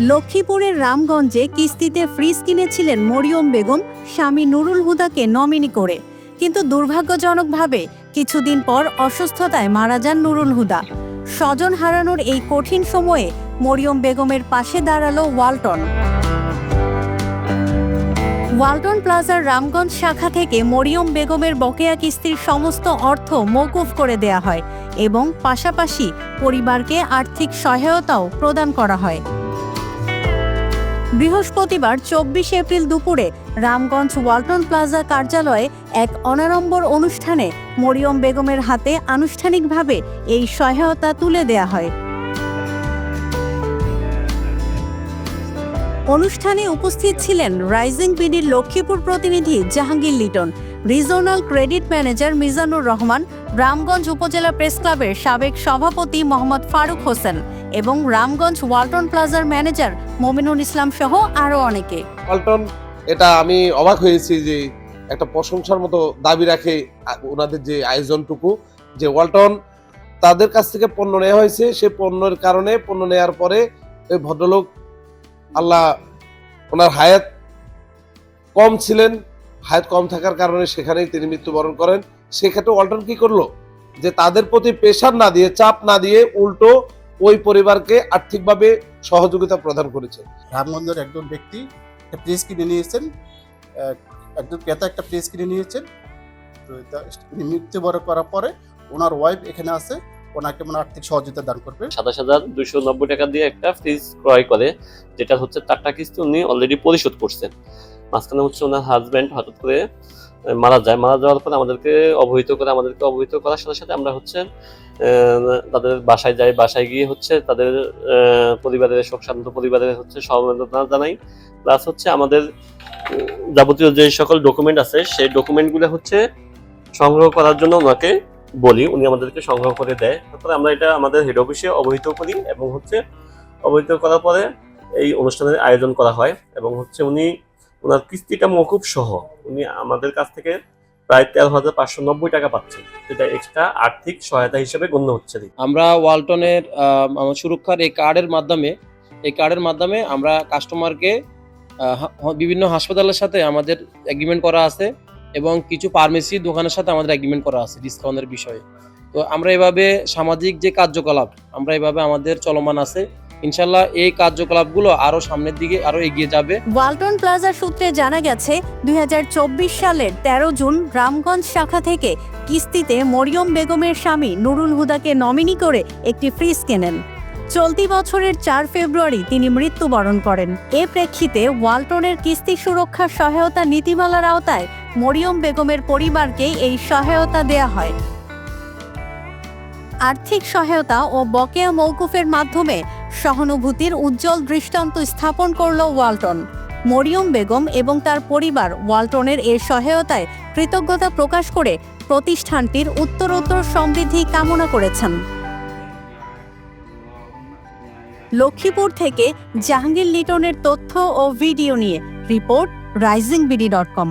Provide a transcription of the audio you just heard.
লক্ষ্মীপুরের রামগঞ্জে কিস্তিতে ফ্রিজ কিনেছিলেন মরিয়ম বেগম, স্বামী নুরুল হুদাকে নমিনি করে। কিন্তু দুর্ভাগ্যজনকভাবে কিছুদিন পর অসুস্থতায় মারা যান নুরুল হুদা। স্বজন হারানোর এই কঠিন সময়ে মরিয়ম বেগমের পাশে দাঁড়াল ওয়ালটন। ওয়ালটন প্লাজার রামগঞ্জ শাখা থেকে মরিয়ম বেগমের বকেয়া কিস্তির সমস্ত অর্থ মৌকুফ করে দেয়া হয় এবং পাশাপাশি পরিবারকে আর্থিক সহায়তাও প্রদান করা হয়। বৃহস্পতিবার চব্বিশ এপ্রিল দুপুরে রামগঞ্জ ওয়ালটন প্লাজা কার্যালয়ে এক অনাড়ম্বর অনুষ্ঠানে মরিয়ম বেগমের হাতে আনুষ্ঠানিকভাবে এই সহায়তা তুলে দেয়া হয়। অনুষ্ঠানে উপস্থিত ছিলেন রাইজিং বিডির লক্ষ্মীপুর প্রতিনিধি Jahangir Liton, regional credit manager Mizanur Rahman, Ramganj upazila press ক্লাবের সাবেক সভাপতি মোহাম্মদ ফারুক হোসেন এবং রামগঞ্জ ওয়ালটন প্লাজার ম্যানেজার মমিনুল ইসলাম সহ আরও অনেকে। ওয়ালটন, এটা আমি অবাক হয়েছি যে একটা প্রশংসার মতো দাবি রাখে ওনাদের যে আয়োজনটুকু, যে ওয়ালটন তাদের কাছ থেকে পণ্য নেওয়া হয়েছে, সে পণ্যের কারণে, পণ্য নেওয়ার পরে ওই ভদ্রলোক আল্লাহ ওনার হায়াত কম ছিলেন, হায়াত কম থাকার কারণে সেখানেই তিনি মৃত্যুবরণ করেন। সেক্ষেত্রে ওয়ালটন কি করল? যে তাদের প্রতি প্রেশার না দিয়ে, চাপ না দিয়ে উল্টো ওই পরিবারকে আর্থিকভাবে সহযোগিতা প্রদান করেছে। রামগঞ্জের একজন ব্যক্তি একটা প্রেস কিনে নিয়েছেন একজন ক্রেতা একটা প্রেস কিনে নিয়েছেন তো মৃত্যুবরণ করার পরে ওনার ওয়াইফ এখানে আছে ওনাকে মানে আর্থিক সহযোগিতা দান করবে। সাতাশ হাজার দুইশো নব্বই টাকা দিয়ে একটা ফ্রিজ ক্রয় করে যেটা হচ্ছে চারটা কিস্তি উনি অলরেডি পরিশোধ করছেন। মাঝখানে হচ্ছে ওনার হাজব্যান্ড হঠাৎ করে মারা যায়। মারা যাওয়ার পরে আমাদেরকে অবহিত করে, আমাদেরকে অবহিত করার সাথে সাথে আমরা হচ্ছে তাদের বাসায় যাই। বাসায় গিয়ে হচ্ছে তাদের পরিবারের শোক শান্ত পরিবারের হচ্ছে সমবেদনা জানাই। প্লাস হচ্ছে আমাদের যাবতীয় যে সকল ডকুমেন্ট আছে, সেই ডকুমেন্টগুলো হচ্ছে সংগ্রহ করার জন্য ওনাকে বলি। উনি আমাদেরকে সংগ্রহ করে দেয়। তারপরে আমরা এটা আমাদের হেড অফিসে অবহিত করি এবং হচ্ছে অবহিত করার পরে এই অনুষ্ঠানের আয়োজন করা হয়। এবং হচ্ছে উনি ওনার কিস্তিটা মকুব সহ। উনি আমাদের কাছ থেকে প্রায় তেরো হাজার পাঁচশো নব্বই টাকা পাচ্ছেন। যেটা এক্সট্রা আর্থিক সহায়তা হিসেবে গণ্য হচ্ছে। আমরা ওয়ালটনের সুরক্ষার এই কার্ডের মাধ্যমে, এই কার্ডের মাধ্যমে আমরা কাস্টমারকে বিভিন্ন হাসপাতালের সাথে আমাদের এগ্রিমেন্ট করা আছে এবং কিছু ফার্মেসি দোকানের সাথে আমাদের এগ্রিমেন্ট করা আছে ডিসকাউন্টের বিষয়ে। তো আমরা এভাবে সামাজিক যে কার্যকলাপ, আমরা এভাবে আমাদের চলমান আছে। ইনশাল্লাহ এই কার্যকলাপগুলো আরও সামনের দিকে আরও এগিয়ে যাবে। ওয়ালটন প্লাজা সূত্রে জানা গেছে, দুই হাজার চব্বিশ সালের ১৩ জুন রামগঞ্জ শাখা থেকে কিস্তিতে মরিয়ম বেগমের স্বামী নুরুল হুদাকে নমিনি করে একটি ফ্রিজ কেনেন। চলতি বছরের চার ফেব্রুয়ারি তিনি মৃত্যুবরণ করেন। এ প্রেক্ষিতে ওয়ালটনের কিস্তি সুরক্ষা সহায়তা নীতিমালার আওতায় মরিয়ম বেগমের পরিবারকে এই সহায়তা দেয়া হয়। আর্থিক সহায়তা ও বকেয়া মৌকুফের মাধ্যমে সহানুভূতির উজ্জ্বল দৃষ্টান্ত স্থাপন করল ওয়ালটন। মরিয়ম বেগম এবং তার পরিবার ওয়ালটনের এর সহায়তায় কৃতজ্ঞতা প্রকাশ করে প্রতিষ্ঠানটির উত্তরোত্তর সমৃদ্ধি কামনা করেছেন। লক্ষ্মীপুর থেকে জাহাঙ্গীর লিটনের তথ্য ও ভিডিও নিয়ে report rising BD dot com.